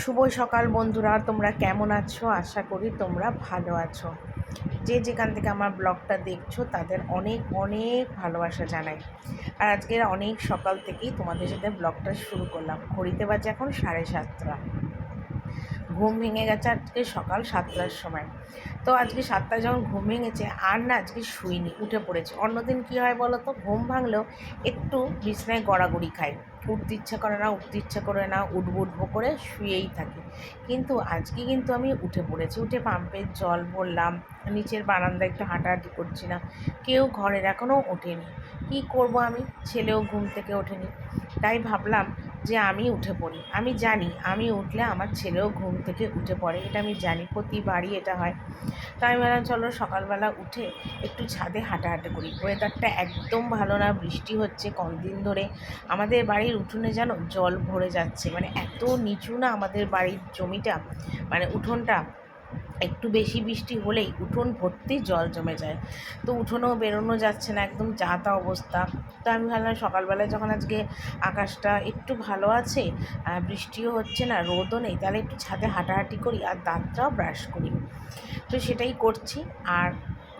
শুভ সকাল বন্ধুরা, তোমরা কেমন আছো? আশা করি তোমরা ভালো আছো। যে যেখান থেকে আমার ব্লগটা দেখছ, তাদের অনেক অনেক ভালোবাসা জানাই। আর আজকের অনেক সকাল থেকেই তোমাদের সাথে ব্লগটা শুরু করলাম। ঘড়িতে বাজে এখন সাড়ে সাতটা। ঘুম ভেঙে গেছে আজকে সকাল সাতটার সময়। তো আজকে সাতটায় যখন ঘুম ভেঙেছে, আর না আজকে শুইনি, উঠে পড়েছে। অন্যদিন কী হয় বলো তো ঘুম ভাঙলেও একটু বিছনায় গড়াগড়ি খাই। উঠতে ইচ্ছা করে না, উঠতে ইচ্ছা করে না, উঠবো উঠবো করে শুয়েই থাকি। কিন্তু আজকে কিন্তু আমি উঠে পড়েছি। উঠে পাম্পের জল ভরলাম, নিচের বারান্দায় একটু হাঁটাহাঁটি করছি না। কেউ ঘরের এখনও ওঠেনি। কি করব আমি? ছেলেও ঘুম থেকে ওঠেনি। তাই ভাবলাম যে আমি উঠে পড়ি। আমি জানি আমি উঠলে আমার ছেলেও ঘুম থেকে উঠে পড়ে, এটা আমি জানি, প্রতিবারই এটা হয়। তাই আমি ভাবলাম চলো সকালবেলা উঠে একটু ছাদে হাঁটাহাঁটি করি। ওয়েদারটা একদম ভালো না, বৃষ্টি হচ্ছে কদিন ধরে। আমাদের বাড়ির উঠোনে যেন জল ভরে যাচ্ছে মানে এত নিচু না আমাদের বাড়ির জমিটা মানে উঠোনটা। একটু বেশি বৃষ্টি হলেই উঠোন ভর্তি জল জমে যায়। তো উঠোনেও বেরোনো যাচ্ছে না, একদম যা তা অবস্থা। তো আমি ভাবলাম সকালবেলায় যখন আজকে আকাশটা একটু ভালো আছে বৃষ্টিও হচ্ছে না, রোদও নেই, তাহলে একটু ছাদে হাঁটাহাঁটি করি আর দাঁতটাও ব্রাশ করি। তো সেটাই করছি, আর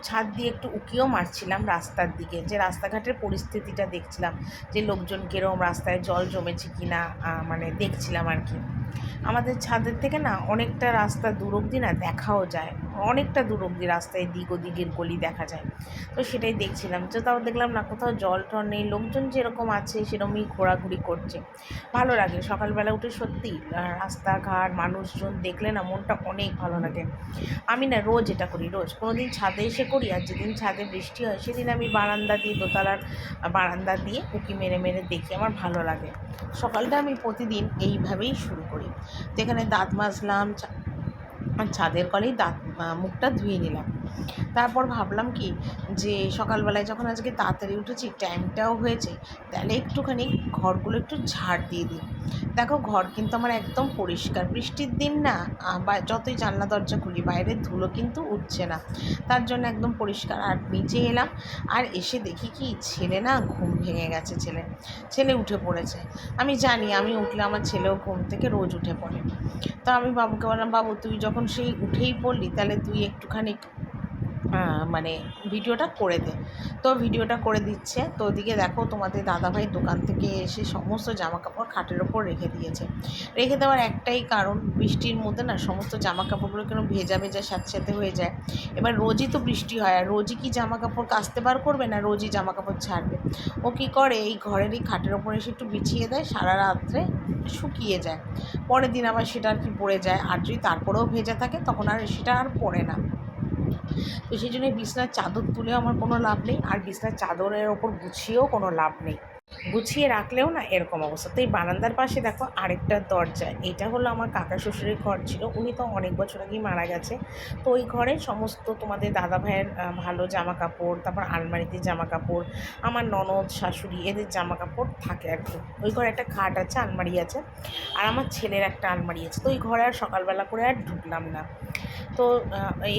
ছাদ দিয়ে একটু উকিও মারছিলাম রাস্তার দিকে, যে রাস্তাঘাটের পরিস্থিতিটা দেখছিলাম, যে লোকজন কীরকম রাস্তায় জল জমেছে কি না মানে দেখছিলাম আর কি। আমাদের ছাদের থেকে না অনেকটা রাস্তা দূর অব্দি না দেখাও যায়। অনেকটা দূর অব্দি রাস্তায় দিক ওদিকের গলি দেখা যায়। তো সেটাই দেখছিলাম। তো তাও দেখলাম না, কোথাও জল টল নেই, লোকজন যেরকম আছে সেরকমই ঘোরাঘুরি করছে। ভালো লাগে, সকালবেলা উঠে সত্যি রাস্তাঘাট, মানুষজন দেখলে না মনটা অনেক ভালো লাগে। আমি না রোজ এটা করি, রোজ। কোনো দিন ছাদে এসে করি আর যেদিন ছাদে বৃষ্টি হয় সেদিন আমি বারান্দা দিয়ে, দোতলার বারান্দা দিয়ে উঁকি মেরে মেরে দেখি, আমার ভালো লাগে। সকালটা আমি প্রতিদিন এইভাবেই শুরু করি। তো এখানে দাঁত মাজলাম ছাদের কলেই দাঁত মুখটা ধুয়ে নিলাম। তারপর ভাবলাম কি যে সকালবেলায় যখন আজকে তাড়াতাড়ি উঠেছি টাইমটাও হয়েছে, তাহলে একটুখানি ঘরগুলো একটু ঝাড় দিয়ে দিই। দেখো, ঘর কিন্তু আমার একদম পরিষ্কার। বৃষ্টির দিন না বা যতই জানলা, দরজা খুলি, বাইরের ধুলো কিন্তু উঠছে না। তার জন্য একদম পরিষ্কার। আর নিচে এলাম, আর এসে দেখি কি, ছেলে না ঘুম ভেঙে গেছে, ছেলে। ছেলে উঠে পড়েছে। আমি জানি, আমি উঠলে আমার ছেলেও ঘুম থেকে রোজ উঠে পড়ে। তো আমি বাবুকে বললাম, বাবু, তুই যখন সেই উঠেই পড়লি, তাহলে তুই একটুখানি মানে ভিডিওটা করে দে। তো ভিডিওটা করে দিচ্ছে। তো ওদিকে দেখো তোমাদের দাদাভাই দোকান থেকে এসে সমস্ত জামা কাপড় খাটের ওপর রেখে দিয়েছে। রেখে দেওয়ার একটাই কারণ, বৃষ্টির মধ্যে না সমস্ত জামা কাপড়গুলো কেন ভেজা ভেজা সাথে হয়ে যায়। এবার রোজই তো বৃষ্টি হয়, আর রোজই কি জামা কাপড় কাচতে বার করবে না রোজই জামা কাপড় ছাড়বে? ও কী করে? এই ঘরেরই খাটের ওপর এসে একটু বিছিয়ে দেয়, সারা রাত্রে শুকিয়ে যায়। পরের দিন আবার সেটা আর কি পড়ে যায়। আর যদি তারপরেও ভেজা থাকে, তখন আর সেটা আর পড়ে না। তো সেই জন্য বিছনার চাদর তুলেও আমার কোনো লাভ নেই। আর বিছনার চাদরের ওপর গুছিয়েও কোনো লাভ নেই। গুছিয়ে রাখলেও না এরকম অবস্থা। তো এই বারান্দার পাশে দেখো আরেকটা দরজা, এটা হলো আমার কাকা শ্বশুরের ঘর ছিল, উনি তো অনেক বছর আগেই মারা গেছে। তো ওই ঘরে সমস্ত তোমাদের দাদা ভাইয়ের ভালো জামা কাপড় তারপর আলমারিতে জামা কাপড় আমার ননদ, শাশুড়ি, এদের জামা কাপড় থাকে একদম ওই ঘরে একটা খাট আছে, আলমারি আছে, আর আমার ছেলের একটা আলমারি আছে। তো ওই ঘরে আর সকালবেলা করে আর ঢুকলাম না। তো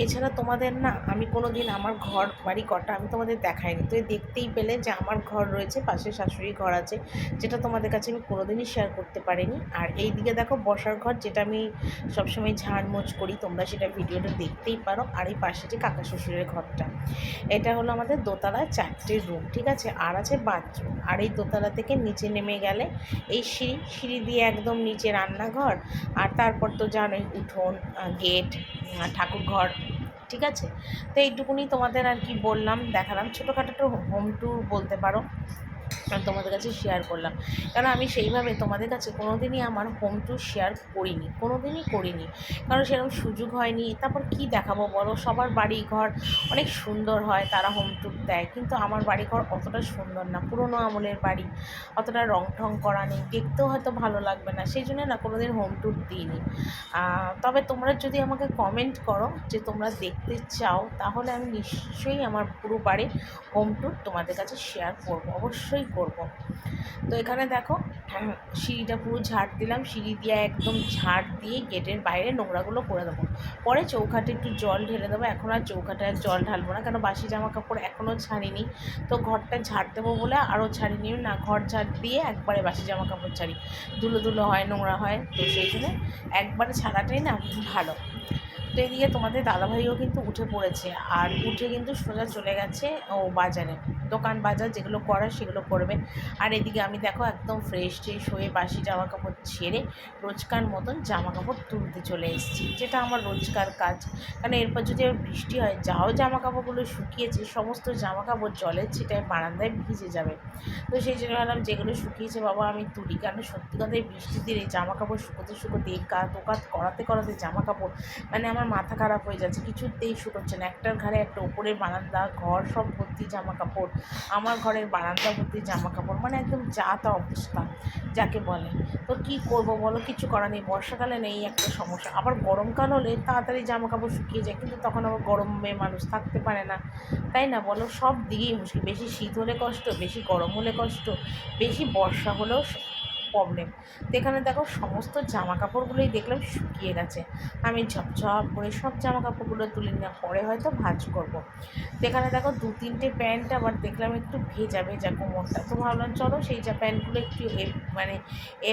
এছাড়া তোমাদের না আমি কোনো দিন আমার ঘর বাড়ি কটা আমি তোমাদের দেখাইনি। তো দেখতেই পেলে যে আমার ঘর রয়েছে পাশে শাশুড়ি ঘর আছে, যেটা তোমাদের কাছে আমি কোনোদিনই শেয়ার করতে পারিনি। আর এই দিকে দেখো বসার ঘর, যেটা আমি সবসময় ঝাড়মোচ করি, তোমরা সেটা ভিডিওটা দেখতেই পারো। আর এই পাশে যে কাকা শ্বশুরের ঘরটা, এটা হলো আমাদের দোতলায় চারটে রুম ঠিক আছে? আর আছে বাথরুম আর এই দোতলা থেকে নিচে নেমে গেলে এই সিঁড়ি সিঁড়ি দিয়ে একদম নিচে রান্নাঘর, আর তারপর তো জানোই উঠোন গেট ঠাকুর ঘর ঠিক আছে? তো এইটুকুনি তোমাদের আর কি বললাম, দেখালাম। ছোটোখাটো হোম ট্যুর বলতে পারো। তোমাদের কাছে শেয়ার করলাম। কারণ আমি সেইভাবে তোমাদের কাছে কোনো দিনই আমার হোম ট্যুর শেয়ার করিনি কোনো দিনই করিনি। কারণ সেরকম সুযোগ হয়নি। তারপর কি দেখাবো বলো? সবার বাড়ি ঘর অনেক সুন্দর হয়, তারা হোম ট্যুর দেয়। কিন্তু আমার বাড়ি ঘর অতটা সুন্দর না। পুরোনো আমলের বাড়ি। অতটা রং ঠং করা নেই। দেখতেও হয়তো ভালো লাগবে না। সেই জন্য না কোনো দিন হোম ট্যুর দিইনি তবে তোমরা যদি আমাকে কমেন্ট করো যে তোমরা দেখতে চাও, তাহলে আমি নিশ্চয়ই আমার পুরো বাড়ির হোম ট্যুর তোমাদের কাছে শেয়ার করব। অবশ্যই জন্যই করব। তো এখানে দেখো সিঁড়িটা পুরো ঝাড় দিলাম। সিঁড়ি দিয়ে একদম ঝাড় দিয়ে গেটের বাইরে নোংরাগুলো করে দেবো। পরে চৌকাটে একটু জল ঢেলে দেবো। এখন আর চৌকাটে আর জল ঢালবো না, কেন বাসি জামা কাপড় এখনও ছাড়িনি। তো ঘরটা ঝাড় দেবো বলে আরও ছাড়িনি। না, ঘর ঝাড় দিয়ে একবারে বাসি জামা কাপড় ছাড়ি। ধুলো ধুলো হয়, নোংরা হয়, তো সেই জন্য একবারে ছাড়াটাই না ভালো। তো এদিকে তোমাদের দাদাভাইও কিন্তু উঠে পড়েছে। আর উঠে কিন্তু সোজা চলে গেছে, ও বাজারে। দোকান বাজার যেগুলো করার সেগুলো করবে। আর এদিকে আমি দেখো একদম ফ্রেশ ট্রেশ হয়ে বাসি জামা কাপড় ছেড়ে রোজকার মতন জামা কাপড় তুলতে চলে এসেছি, যেটা আমার রোজকার কাজ। কারণ এরপর যদি আবার বৃষ্টি হয়, যাও জামা কাপড়গুলো শুকিয়েছে, সমস্ত জামা কাপড় জলের ছিটায় বারান্দায় ভিজে যাবে। তো সেই জন্য ভাবলাম যেগুলো শুকিয়েছে বাবা আমি তুলি। কারণ সত্যি কথাই বৃষ্টির দিনে জামা কাপড় শুকোতে শুকোতে কাত ওকাত করাতে করাতে জামা কাপড় মানে আমার মাথা খারাপ হয়ে যাচ্ছে, কিছুতেই শুকোচ্ছে না। একটার ঘরে একটা ওপরের বারান্দা, ঘর সব ভর্তি জামা কাপড় আমার ঘরের বারান্দা ভর্তি জামা কাপড় মানে একদম যা তা অবস্থা, যাকে বলে। তো কি করব বলো? কিছু করার নেই। বর্ষাকালে নেই একটা সমস্যা। আবার গরমকাল হলে তাড়াতাড়ি জামা কাপড় শুকিয়ে যায়, কিন্তু তখন আবার গরমে মানুষ থাকতে পারে না। তাই না বলো? সব দিকেই মুশকিল। বেশি শীত হলে কষ্ট, বেশি গরম হলে কষ্ট, বেশি বর্ষা হলেও প্রবলেম তো এখানে দেখো সমস্ত জামা কাপড়গুলোই দেখলাম শুকিয়ে গেছে। আমি ঝপঝপ করে সব জামা কাপড়গুলো তুলে নেওয়ার পরে হয়তো ভাজ করব। তো এখানে দেখো দু তিনটে প্যান্ট আবার দেখলাম একটু ভেজা ভেজা কোমরটা। তো ভাবলাম চলো সেই যা প্যান্টগুলো একটু মানে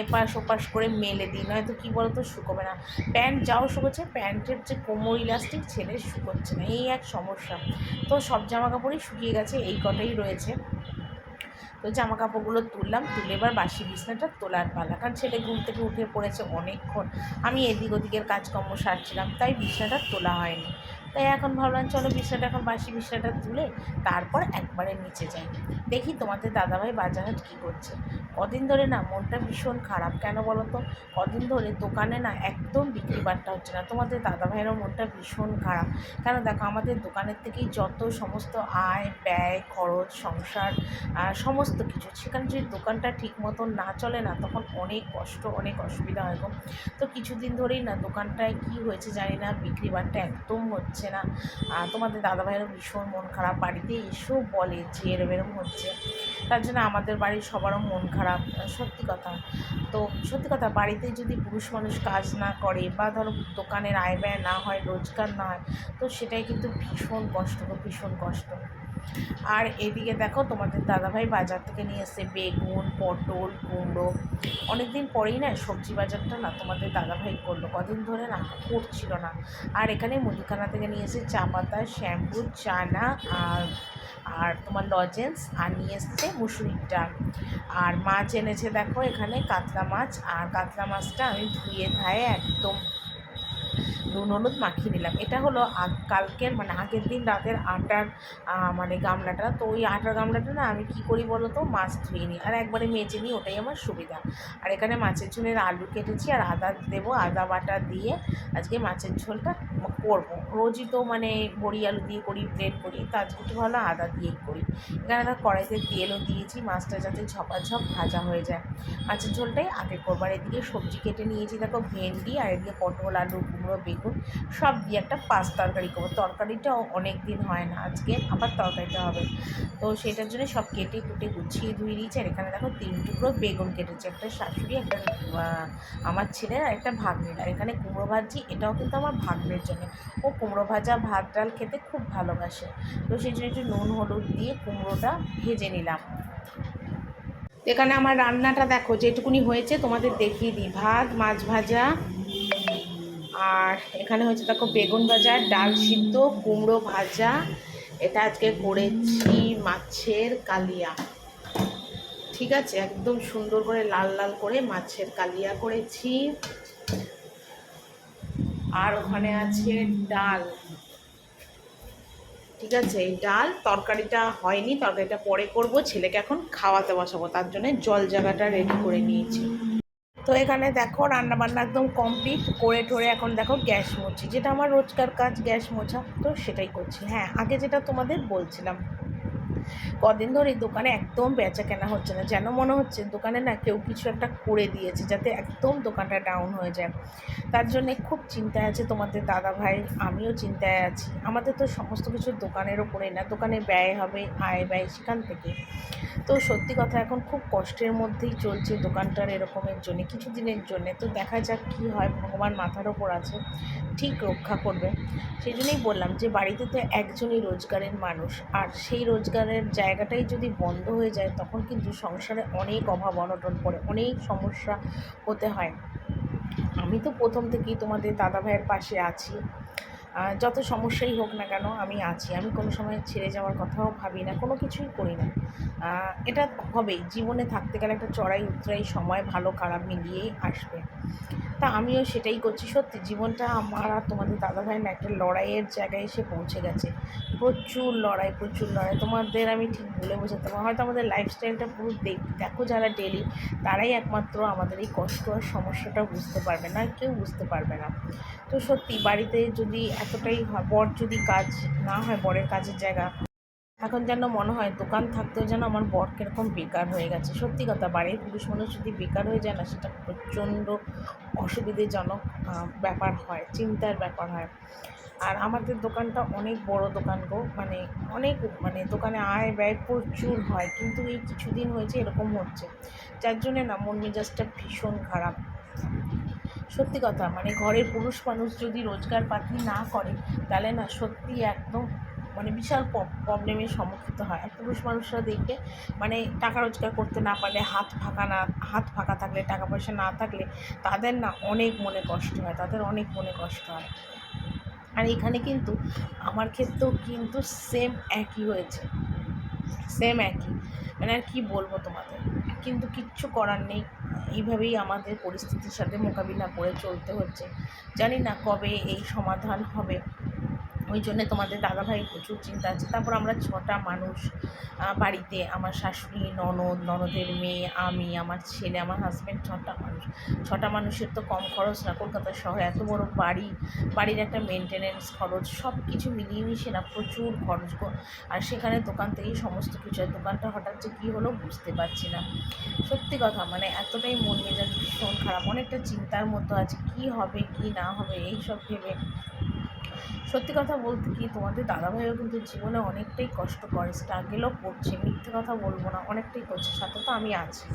এপাশ ওপাশ করে মেলে দিই, নয়তো কী বলো তো শুকোবে না। প্যান্ট যাও শুকোচ্ছে, প্যান্টের যে কোমর ইলাস্টিক ছেলে শুকোচ্ছে না, এই এক সমস্যা। তো সব জামা কাপড়ই শুকিয়ে গেছে, এই কটাই রয়েছে। তো জামা কাপড়গুলো তুললাম, তুলে এবার বাসি বিছনাটা তোলার পালা। কারণ ছেলে ঘুম থেকে উঠে পড়েছে অনেকক্ষণ। আমি এদিক ওদিকের কাজকর্ম সারছিলাম, তাই বিছনাটা তোলা হয়নি। তাই এখন ভাবলাম চলো বিছনাটা এখন বাসি বিছনাটা তুলে তারপর একবারে নিচে যাই। দেখি তোমাদের দাদাভাই বাজারহাট কী করছে। কদিন ধরে না মনটা ভীষণ খারাপ, কেন বলো তো কদিন ধরে দোকানে না একদম বিক্রি বাট্টা হচ্ছে না। তোমাদের দাদাভাইয়েরও মনটা ভীষণ খারাপ। কেন দেখো আমাদের দোকানের থেকেই যত সমস্ত আয়, ব্যয়, খরচ, সংসার সমস্ত কিছু, সেখানে যদি দোকানটা ঠিক মতন না চলে না, তখন অনেক কষ্ট, অনেক অসুবিধা হয় তো কিছুদিন ধরেই না দোকানটায় কী হয়েছে জানি না, বিক্রি বাট্টা একদম হচ্ছে না। আর তোমাদের দাদাভাইয়েরও ভীষণ মন খারাপ। বাড়িতে এসেও বলে যে এরম এরম হচ্ছে। তার জন্য আমাদের বাড়ির সবারও মন খারাপ। সত্যি কথা। তো সত্যি কথা, বাড়িতে যদি পুরুষ মানুষ কাজ না করে বা ধরো দোকানের আয় ব্যয় না হয়, রোজগার না হয়, তো সেটাই কিন্তু ভীষণ কষ্ট ভীষণ কষ্ট। আর এদিকে দেখো তোমাদের দাদাভাই বাজার থেকে নিয়ে এসছে বেগুন, পটল, কুমড়ো। অনেক দিন পরেই না সবজি বাজারটা না তোমাদের দাদাভাই করল। কদিন ধরে না করছিল না। আর এখানে মুদিখানা থেকে নিয়ে এসে চা পাতা, শ্যাম্পু, চানা আর আর তোমার লজেন্স আর নিয়ে এসছে মুসুরির ডাল। আর মাছ এনেছে দেখো এখানে কাতলা মাছ। আর কাতলা মাছটা আমি ধুয়ে ধায়ে একদম নুন, হলুদ মাখিয়ে নিলাম। এটা হলো কালকের মানে আগের দিন রাতের আটার মানে গামলাটা। তো ওই আটার গামলাটা না আমি কী করি বলো তো? মাছ ধুয়ে নিই। আর একবারে মেজে নিই, ওটাই আমার সুবিধা। আর এখানে মাছের ঝোলের আলু কেটেছি, আর আদা দেবো, আদা বাটা দিয়ে আজকে মাছের ঝোলটা করব। রোজই তো মানে বড়ি আলু দিয়ে করি প্লেট করি তো আজকে একটু ভালো আদা দিয়ে করি। এখানে একটা কড়াইতে তেলও দিয়েছি, মাছটা যাতে ঝপাঝপ ভাজা হয়ে যায়। মাছের ঝোলটাই আগে করব। আর এদিকে সবজি কেটে নিয়েছি, দেখো ভেন্ডি, আর এদিকে পটল, আলু, কুমড়ো বেগুন, সব দিয়ে একটা পাঁচ তরকারি করব। তরকারিটাও অনেক দিন হয় না, আজকে আবার তরকারিটা হবে। তো সেটার জন্য সব কেটে কুটে গুছিয়ে ধুয়ে দিয়েছি আর এখানে দেখো তিন টুকরো বেগুন কেটেছে, একটা শাশুড়ি, একটা আমার ছেলে আর একটা ভাগ্নের। আর এখানে কুমড়ো ভাজি, এটাও কিন্তু আমার ভাগ্নের জন্য। ও কুমড়ো ভাজা, ভাত, ডাল খেতে খুব ভালোবাসে। তো সেই জন্য একটু নুন, হলুদ দিয়ে কুমড়োটা ভেজে নিলাম। এখানে আমার রান্নাটা দেখো, যেটুকুনি হয়েছে তোমাদের দেখিয়ে দিই। ভাত, মাছ ভাজা আর এখানে হচ্ছে দেখো বেগুন ভাজা, ডাল সিদ্ধ, কুমড়ো ভাজা। এটা আজকে করেছি মাছের কালিয়া। ঠিক আছে? একদম সুন্দর করে লাল লাল করে মাছের কালিয়া করেছি। আর ওখানে আছে ডাল। ঠিক আছে? এই ডাল তরকারিটা হয়নি, তরকারিটা পরে করব। ছেলেকে এখন খাওয়াতে বসাবো, তার জন্য জল জায়গাটা রেডি করে নিয়েছি। তো এখানে দেখো রান্নাবান্না একদম কমপ্লিট করে ঠরে এখন দেখো গ্যাস মুছি। যেটা আমার রোজকার কাজ, গ্যাস মোছা, তো সেটাই করছি। হ্যাঁ আগে যেটা তোমাদের বলছিলাম। কদিন ধরে দোকানে একদম বেচা কেনা হচ্ছে না। যেন মনে হচ্ছে দোকানে না কেউ কিছু একটা করে দিয়েছে যাতে একদম দোকানটা ডাউন হয়ে যায়। তার জন্যে খুব চিন্তায় আছে তোমাদের দাদা ভাই আমিও চিন্তায় আছি। আমাদের তো সমস্ত কিছু দোকানের ওপরে না, দোকানে ব্যয় হবে, আয় ব্যয় সেখান থেকে। তো সত্যি কথা এখন খুব কষ্টের মধ্যেই চলছে দোকানটার এরকমের জন্যে, কিছু দিনের জন্যে। তো দেখা যাক কী হয়, ভগবান মাথার ওপর আছে, ঠিক রক্ষা করবে। সেই জন্যই বললাম যে বাড়িতে তো একজনই রোজগারের মানুষ, আর সেই রোজগারের জায়গাটাই যদি বন্ধ হয়ে যায়, তখন কিন্তু সংসারে অনেক অভাব অনটন পড়ে, অনেক সমস্যা হতে হয়। আমি তো প্রথম থেকেই তোমাদের দাদা ভাইয়ের পাশে আছি। যত সমস্যাই হোক না কেন আমি আছি। আমি কোনো সময় ছেড়ে যাওয়ার কথাও ভাবি না, কোনো কিছুই করি না। এটা হবেই, জীবনে থাকতে গেলে একটা চড়াই উতরাই সময় ভালো, খারাপ মিলিয়েই আসবে। তা আমিও সেটাই করছি। সত্যি, জীবনটা আমার আর তোমাদের দাদা ভাই না, একটা লড়াইয়ের জায়গায় এসে পৌঁছে গেছে। প্রচুর লড়াই প্রচুর লড়াই। তোমাদের আমি ঠিক বলে বোঝাতে পারব হয়তো আমাদের লাইফস্টাইলটা পুরো দেখ, দেখো যারা ডেলি তারাই একমাত্র আমাদের এই কষ্ট আর সমস্যাটা বুঝতে পারবে না কেউ বুঝতে পারবে না। তো সত্যি, বাড়িতে যদি এতটাই বর যদি কাজ না হয়, বরের কাজের জায়গা। এখন যেন মনে হয় দোকান থাকতেও যেন আমার বর কীরকম বেকার হয়ে গেছে। সত্যি কথা, বাড়ির পুরুষ মানুষ যদি বেকার হয়ে যায় না, সেটা প্রচণ্ড অসুবিধেজনক ব্যাপার হয়, চিন্তার ব্যাপার হয়। আর আমাদের দোকানটা অনেক বড় দোকান গো মানে অনেক মানে দোকানে আয় ব্যয় প্রচুর হয়, কিন্তু এই কিছুদিন হয়েছে এরকম হচ্ছে। যার জন্যে না, মন মেজাজটা ভীষণ খারাপ। সত্যি কথা মানে ঘরের পুরুষ মানুষ যদি রোজগার পাতি না করে, তাহলে না সত্যি একদম মানে বিশাল প্রবলেমের সম্মুখীন হয়। আর পুরুষ মানুষরা দেখবে মানে টাকা রোজগার করতে না পারলে, হাত ফাঁকা না, হাত ফাঁকা থাকলে, টাকা পয়সা না থাকলে, তাদের না অনেক মনে কষ্ট হয়, তাদের অনেক মনে কষ্ট হয়। আর এখানে কিন্তু আমার ক্ষেত্রেও কিন্তু সেম একই হয়েছে। সেম একই। মানে আর কি বলব তোমাদের? কিন্তু কিচ্ছু করার নেই। এইভাবেই আমাদের পরিস্থিতির সাথে মোকাবিলা করে চলতে হচ্ছে। জানি না কবে এই সমাধান হবে। ওই জন্যে তোমাদের দাদাভাই প্রচুর চিন্তা আছে। তারপর আমরা ছটা মানুষ বাড়িতে আমার শাশুড়ি, ননদ, ননদের মেয়ে, আমি, আমার ছেলে, আমার হাজব্যান্ড ছটা মানুষ। ছটা মানুষের তো কম খরচ না, কলকাতা শহরে এত বড় বাড়ি, বাড়ির একটা মেনটেনেন্স খরচ সব কিছু মিলিয়ে মিশিয়ে না প্রচুর খরচ আর সেখানে দোকান থেকেই সমস্ত কিছু দোকানটা হঠাৎ যে কী হলো বুঝতে পারছি না। সত্যি কথা মানে এতটাই মন মেজাজ ভীষণ খারাপ। অনেকটা চিন্তার মতো আছে, কি হবে, কি না হবে এই সব ভেবে সত্যি কথা বলতে কি, তোমাদের দাদাভাইও কিন্তু জীবনে অনেকটাই কষ্ট করে স্ট্রাগেলও করছে, মিথ্যে কথা বলব না, অনেকটাই করছে, সাথে তো আমি আছি।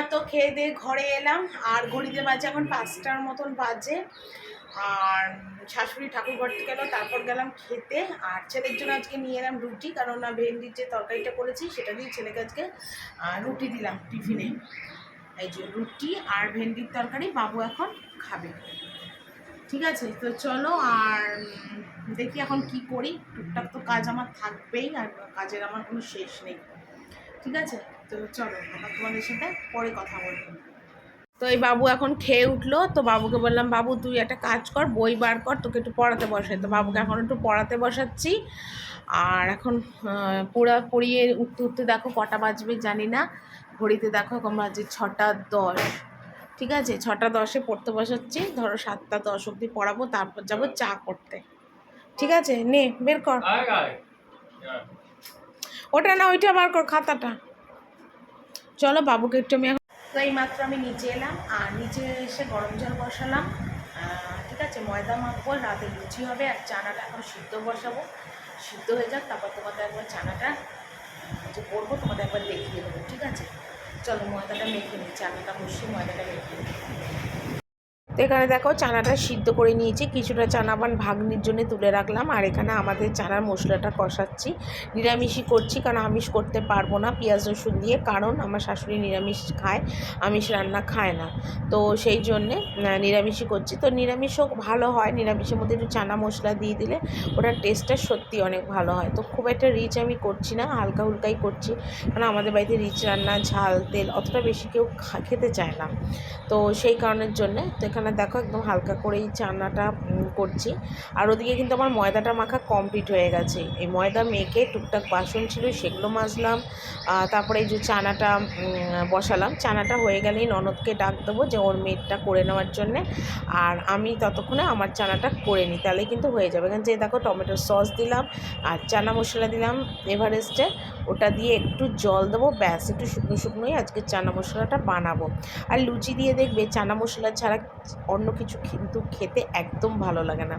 এইমাত্র খেয়ে দিয়ে ঘরে এলাম। আর ঘড়িতে বাজে এখন পাঁচটার মতন বাজে। আর শাশুড়ি ঠাকুর ঘরতে গেল তারপর গেলাম খেতে। আর ছেলের জন্য আজকে নিয়ে এলাম রুটি, কারণ না ভেন্ডির যে তরকারিটা করেছি সেটা দিয়ে ছেলেকে আজকে রুটি দিলাম টিফিনে। এই যে রুটি আর ভেন্ডির তরকারি বাবু এখন খাবে। ঠিক আছে? তো চলো আর দেখি এখন কি করি। টুকটাক তো কাজ আমার থাকবেই, আর কাজের আমার কোনো শেষ নেই। ঠিক আছে? তো চলো আবার তোমাদের সাথে পরে কথা বলব। তো এই বাবু এখন খেয়ে উঠল তো বাবুকে বললাম বাবু তুই একটা কাজ কর বই বার কর তোকে একটু পড়াতে বসাই। তো বাবুকে এখন একটু পড়াতে বসাচ্ছি। আর এখন পোড়া পড়িয়ে উঠতে উঠতে দেখো কটা বাজবে জানি না। ঘড়িতে দেখো এখন বাজে ছটা দশ। ঠিক আছে? ছটা দশে পড়তে বসাচ্ছি। ধরো সাতটা দশ অবধি পড়াবো তারপর যাব চা করতে। ঠিক আছে? নে বের কর। আয় আয়। ওটা না ওইটা বার কর খাতাটা। চলো বাবুকে একটু আমি এখন তো এই মাত্র আমি নিচে এলাম, আর নিচে এসে গরম জল বসালাম। ঠিক আছে, ময়দা মাখবো, রাতে লুচি হবে, আর চানাটা এখন সিদ্ধ বসাবো। সিদ্ধ হয়ে যাক, তারপর তোমাদের একবার চানাটা যে করব, তোমাদের একবার দেখিয়ে দেবো, ঠিক আছে? চলো ময়দাটা মেখে নিই, চানাটা বসিয়ে ময়দাটা মেখে নিই। এখানে দেখো চানাটা সিদ্ধ করে নিয়েছি। কিছুটা চানা আবার ভাগ্নির জন্য তুলে রাখলাম। আর এখানে আমাদের চানার মশলাটা কষাচ্ছি। নিরামিষই করছি, কারণ আমিষ করতে পারব না পেঁয়াজ, রসুন দিয়ে, কারণ আমার শাশুড়ি নিরামিষ খায়, আমিষ রান্না খায় না। তো সেই জন্যে নিরামিষই করছি। তো নিরামিষও ভালো হয়। নিরামিষের মধ্যে একটু চানা মশলা দিয়ে দিলে ওটার টেস্টটা সত্যি অনেক ভালো হয়। তো খুব একটা রিচ আমি করছি না, হালকা হুলকাই করছি। কারণ আমাদের বাড়িতে রিচ রান্না, ঝাল, তেল অতটা বেশি কেউ খেতে চায় না। তো সেই কারণের জন্যে তো এখানে দেখো একদম হালকা করেই চানাটা করছি। আর ওদিকে কিন্তু আমার ময়দাটা মাখা কমপ্লিট হয়ে গেছে। এই ময়দা মেখে টুকটাক বাসন ছিল, সেগুলো মাজলাম। তারপরে এই যে চানাটা বসালাম। চানাটা হয়ে গেলেই ননদকে ডাক দেবো যে ওর মেটটা করে নেওয়ার জন্যে। আর আমি ততক্ষণে আমার চানাটা করে নিই তাহলে কিন্তু হয়ে যাবে। কারণ যে দেখো টমেটো সস দিলাম, আর চানা মশলা দিলাম, এভারেস্টে। ওটা দিয়ে একটু জল দেবো, ব্যাস একটু শুকনো শুকনোই আজকে চানা মশলাটা বানাবো। আর লুচি দিয়ে দেখবে চানা মশলা ছাড়া অন্য কিছু কিন্তু খেতে একদম ভালো লাগে না।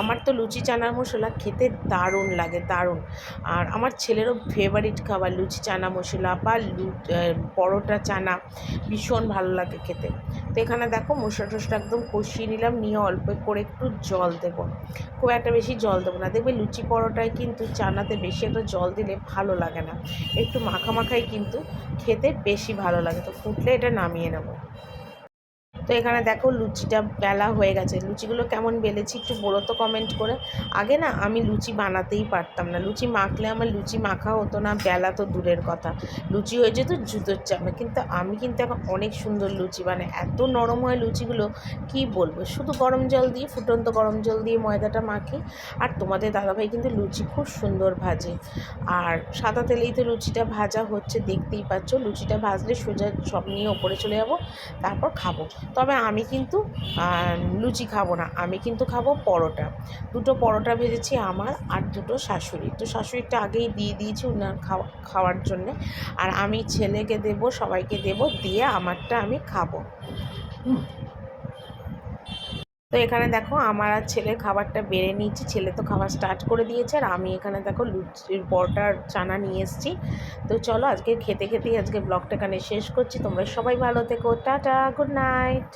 আমার তো লুচি চানা মশলা খেতে দারুণ লাগে, দারুণ। আর আমার ছেলেরও ফেভারিট খাবার লুচি চানা মশলা বা লু পরোটা চানা ভীষণ ভালো লাগে খেতে। তো এখানে দেখো মশলা টশলা একদম কষিয়ে নিলাম, নিয়ে অল্প করে একটু জল দেবো। খুব একটা বেশি জল দেবো না। দেখবে লুচি পরোটায় কিন্তু চানাতে বেশি একটা জল দিলে ভালো লাগে না। একটু মাখা মাখাই কিন্তু খেতে বেশি ভালো লাগে। তো ফুটলে এটা নামিয়ে নেব। তো এখানে দেখো লুচিটা বেলা হয়ে গেছে। লুচিগুলো কেমন বেলেছি একটু বলো তো কমেন্ট করে। আগে না আমি লুচি বানাতেই পারতাম না। লুচি মাখলে আমার লুচি মাখা হতো না, বেলা তো দূরের কথা। লুচি হয়ে যেত জুতোর চাপে কিন্তু আমি কিন্তু এখন অনেক সুন্দর লুচি বানাই। এত নরম হয় লুচিগুলো, কি বলব? শুধু গরম জল দিয়ে, ফুটন্ত গরম জল দিয়ে ময়দাটা মাখি। আর তোমাদের দাদাভাই কিন্তু লুচি খুব সুন্দর ভাজে। আর সাদা তেলেই তো লুচিটা ভাজা হচ্ছে, দেখতেই পাচ্ছ। লুচিটা ভাজলে সোজা সব নিয়ে ওপরে চলে যাব, তারপর খাব। তবে আমি কিন্তু লুচি খাব না। আমি কিন্তু খাব পরোটা। দুটো পরোটা ভেজেছি আমার আর দুটো শাশুড়ি। তো শাশুড়িটা আগেই দিয়ে দিয়েছি ওনার খাওয়া, খাওয়ার জন্যে। আর আমি ছেলেকে দেব, সবাইকে দেব, দিয়ে আমারটা আমি খাব। হুম। তো এখানে দেখো আমার আর ছেলের খাবারটা বেড়ে নিয়েছি। ছেলে তো খাবার স্টার্ট করে দিয়েছে আর আমি এখানে দেখো লুচির পরটার চানা নিয়ে এসেছি। তো চলো আজকে খেতে খেতেই আজকে ব্লগটা এখানে শেষ করছি। তোমরা সবাই ভালো থেকো। Tata good night